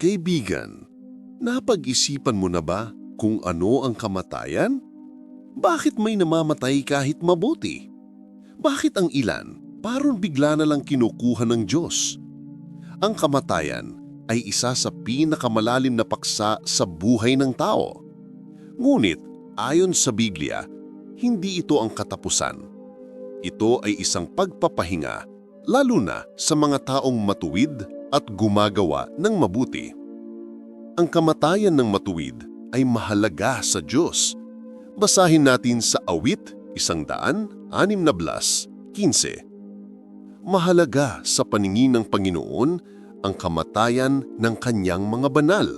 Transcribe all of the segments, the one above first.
Kaibigan, napag-isipan mo na ba kung ano ang kamatayan? Bakit may namamatay kahit mabuti? Bakit ang ilan parang bigla na lang kinukuha ng Diyos? Ang kamatayan ay isa sa pinakamalalim na paksa sa buhay ng tao. Ngunit, ayon sa Biblia, hindi ito ang katapusan. Ito ay isang pagpapahinga, lalo na sa mga taong matuwid at gumagawa ng mabuti. Ang kamatayan ng matuwid ay mahalaga sa Diyos. Basahin natin sa Awit, isang daan, anim na blas, 15. Mahalaga sa paningin ng Panginoon ang kamatayan ng kanyang mga banal.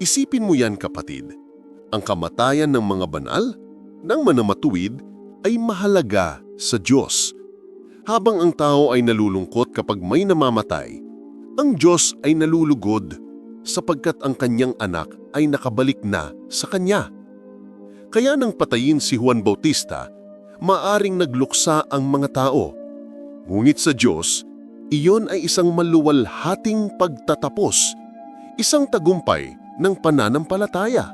Isipin mo yan kapatid, ang kamatayan ng mga banal ng manamatuwid ay mahalaga sa Diyos. Habang ang tao ay nalulungkot kapag may namamatay, ang Diyos ay nalulugod sapagkat ang kanyang anak ay nakabalik na sa kanya. Kaya nang patayin si Juan Bautista, maaring nagluksa ang mga tao. Ngunit sa Diyos, iyon ay isang maluwalhating pagtatapos, isang tagumpay ng pananampalataya.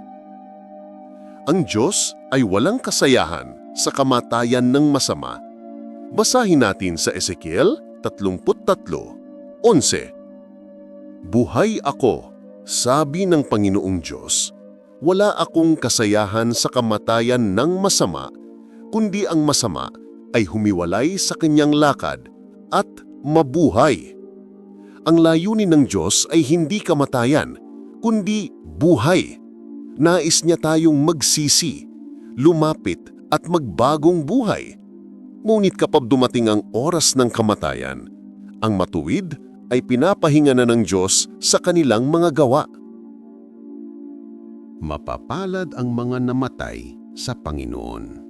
Ang Diyos ay walang kasayahan sa kamatayan ng masama. Basahin natin sa Ezekiel 33:11. Buhay ako, sabi ng Panginoong Diyos, wala akong kasayahan sa kamatayan ng masama, kundi ang masama ay humiwalay sa kanyang lakad at mabuhay. Ang layunin ng Diyos ay hindi kamatayan, kundi buhay. Nais niya tayong magsisi, lumapit at magbagong buhay. Ngunit kapag dumating ang oras ng kamatayan, ang matuwid ay pinapahinga na ng Diyos sa kanilang mga gawa. Mapapalad ang mga namatay sa Panginoon.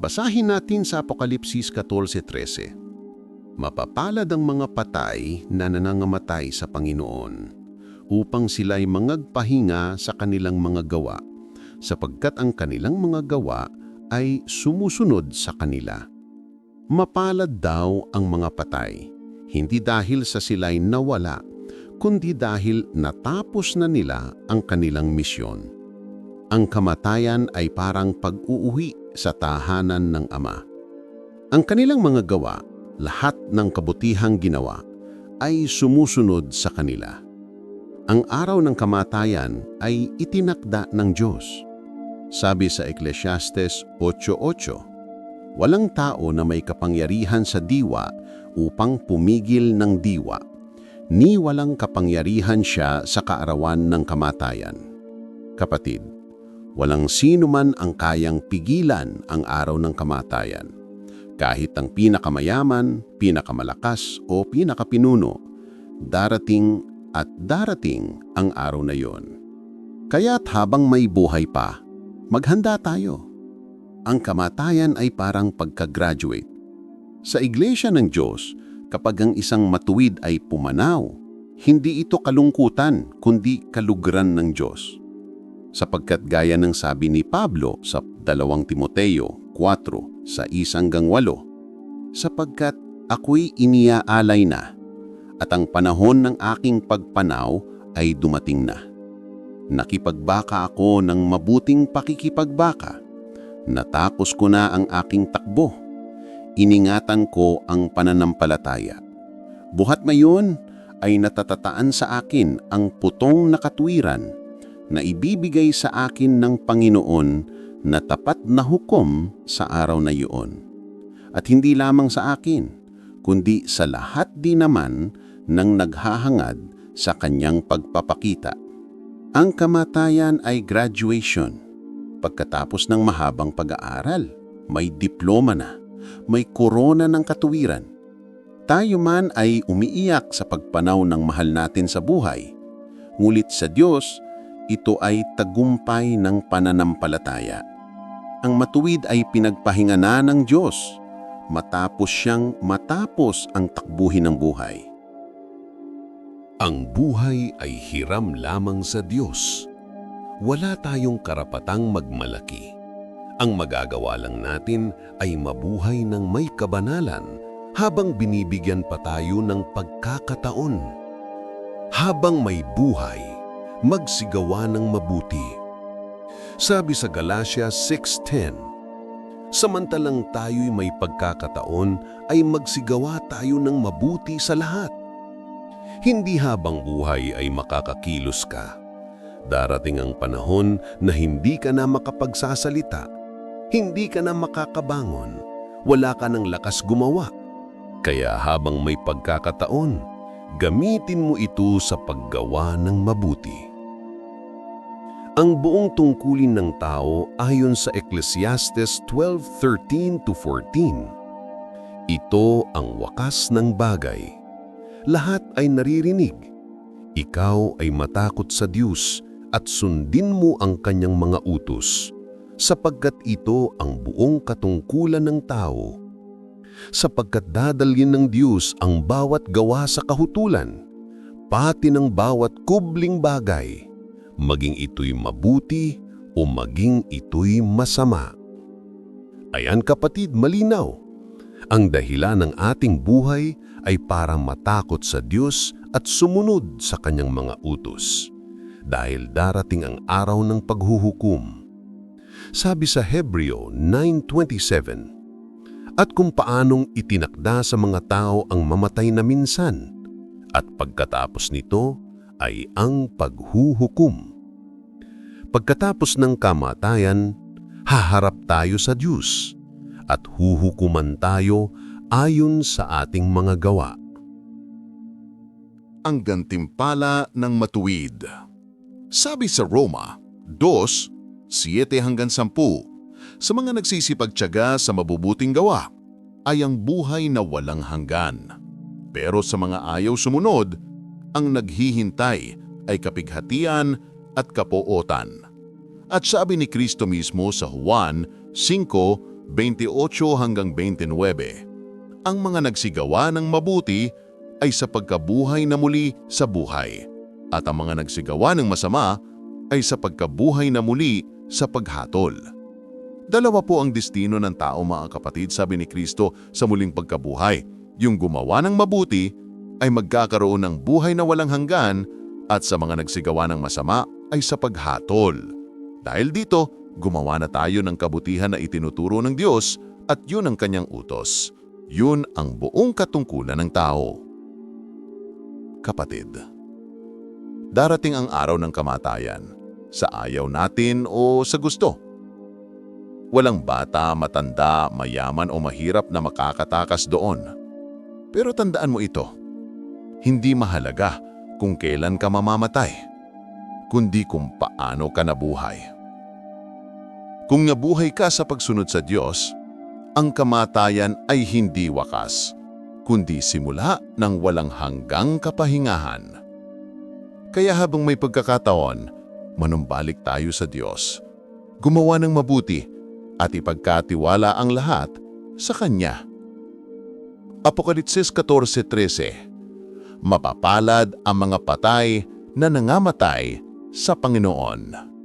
Basahin natin sa Apokalipsis 14.13. Mapapalad ang mga patay na nanangamatay sa Panginoon upang sila'y mangagpahinga sa kanilang mga gawa sapagkat ang kanilang mga gawa ay sumusunod sa kanila. Mapalad daw ang mga patay, hindi dahil sa sila'y nawala, kundi dahil natapos na nila ang kanilang misyon. Ang kamatayan ay parang pag-uuwi sa tahanan ng Ama. Ang kanilang mga gawa, lahat ng kabutihang ginawa, ay sumusunod sa kanila. Ang araw ng kamatayan ay itinakda ng Diyos. Sabi sa Ecclesiastes 8.8, Walang tao na may kapangyarihan sa diwa upang pumigil ng diwa, ni walang kapangyarihan siya sa kaarawan ng kamatayan. Kapatid, walang sino man ang kayang pigilan ang araw ng kamatayan. Kahit ang pinakamayaman, pinakamalakas o pinakapinuno, darating at darating ang araw na yon. Kaya't habang may buhay pa, maghanda tayo. Ang kamatayan ay parang pagka-graduate. Sa Iglesia ng Diyos, kapag ang isang matuwid ay pumanaw, hindi ito kalungkutan kundi kalugran ng Diyos. Sapagkat gaya ng sabi ni Pablo sa 2 Timoteo 4 sa 1 hanggang 8, sapagkat ako'y iniaalay na at ang panahon ng aking pagpanaw ay dumating na. Nakipagbaka ako ng mabuting pakikipagbaka. Natapos ko na ang aking takbo. Iningatan ko ang pananampalataya. Buhat mayon ay natatataan sa akin ang putong nakatwiran na ibibigay sa akin ng Panginoon na tapat na hukom sa araw na iyon. At hindi lamang sa akin, kundi sa lahat din naman ng naghahangad sa kanyang pagpapakita. Ang kamatayan ay graduation. Pagkatapos ng mahabang pag-aaral, may diploma na, may korona ng katuwiran. Tayo man ay umiiyak sa pagpanaw ng mahal natin sa buhay. Ngulit sa Diyos, ito ay tagumpay ng pananampalataya. Ang matuwid ay pinagpahinga na ng Diyos matapos siyang matapos ang takbuhin ng buhay. Ang buhay ay hiram lamang sa Diyos. Wala tayong karapatang magmalaki. Ang magagawa lang natin ay mabuhay ng may kabanalan habang binibigyan pa tayo ng pagkakataon. Habang may buhay, magsigawa ng mabuti. Sabi sa Galatia 6.10, Samantalang tayo'y may pagkakataon ay magsigawa tayo ng mabuti sa lahat. Hindi habang buhay ay makakakilos ka. Darating ang panahon na hindi ka na makapagsasalita, hindi ka na makakabangon, wala ka ng lakas gumawa. Kaya habang may pagkakataon, gamitin mo ito sa paggawa ng mabuti. Ang buong tungkulin ng tao ayon sa Ecclesiastes 12:13 to 14. Ito ang wakas ng bagay. Lahat ay naririnig. Ikaw ay matakot sa Diyos at sundin mo ang kanyang mga utos, sapagkat ito ang buong katungkulan ng tao. Sapagkat dadalhin ng Diyos ang bawat gawa sa kahutulan, pati ng bawat kubling bagay, maging ito'y mabuti o maging ito'y masama. Ayan kapatid, malinaw. Ang dahilan ng ating buhay ay para matakot sa Diyos at sumunod sa kanyang mga utos. Dahil darating ang araw ng paghuhukom. Sabi sa Hebreo 9.27, At kung paanong itinakda sa mga tao ang mamatay na minsan, at pagkatapos nito ay ang paghuhukom. Pagkatapos ng kamatayan, haharap tayo sa Diyos at huhukuman tayo ayon sa ating mga gawa. ang gantimpala ng matuwid. Sabi sa Roma 2, 7 hanggang 10, sa mga nagsisipagtyaga sa mabubuting gawa ay ang buhay na walang hanggan. Pero sa mga ayaw sumunod, ang naghihintay ay kapighatian at kapootan. At sabi ni Kristo mismo sa Juan 5, 28 hanggang 29, ang mga nagsigawa ng mabuti ay sa pagkabuhay na muli sa buhay, at ang mga nagsigawa ng masama ay sa pagkabuhay na muli sa paghatol. Dalawa po ang destino ng tao mga kapatid sabi ni Kristo sa muling pagkabuhay. Yung gumawa ng mabuti ay magkakaroon ng buhay na walang hanggan at sa mga nagsigawa ng masama ay sa paghatol. Dahil dito, gumawa na tayo ng kabutihan na itinuturo ng Diyos at yun ang kanyang utos. Yun ang buong katungkulan ng tao. Kapatid, darating ang araw ng kamatayan sa ayaw natin o sa gusto. Walang bata, matanda, mayaman o mahirap na makakatakas doon. Pero tandaan mo ito, hindi mahalaga kung kailan ka mamamatay, kundi kung paano ka nabuhay. Kung nabuhay ka sa pagsunod sa Diyos, ang kamatayan ay hindi wakas, kundi simula ng walang hanggang kapahingahan. Kaya habang may pagkakataon, manumbalik tayo sa Diyos, gumawa ng mabuti at ipagkatiwala ang lahat sa Kanya. Apokalipsis 14.13 Mapapalad ang mga patay na nangamatay sa Panginoon.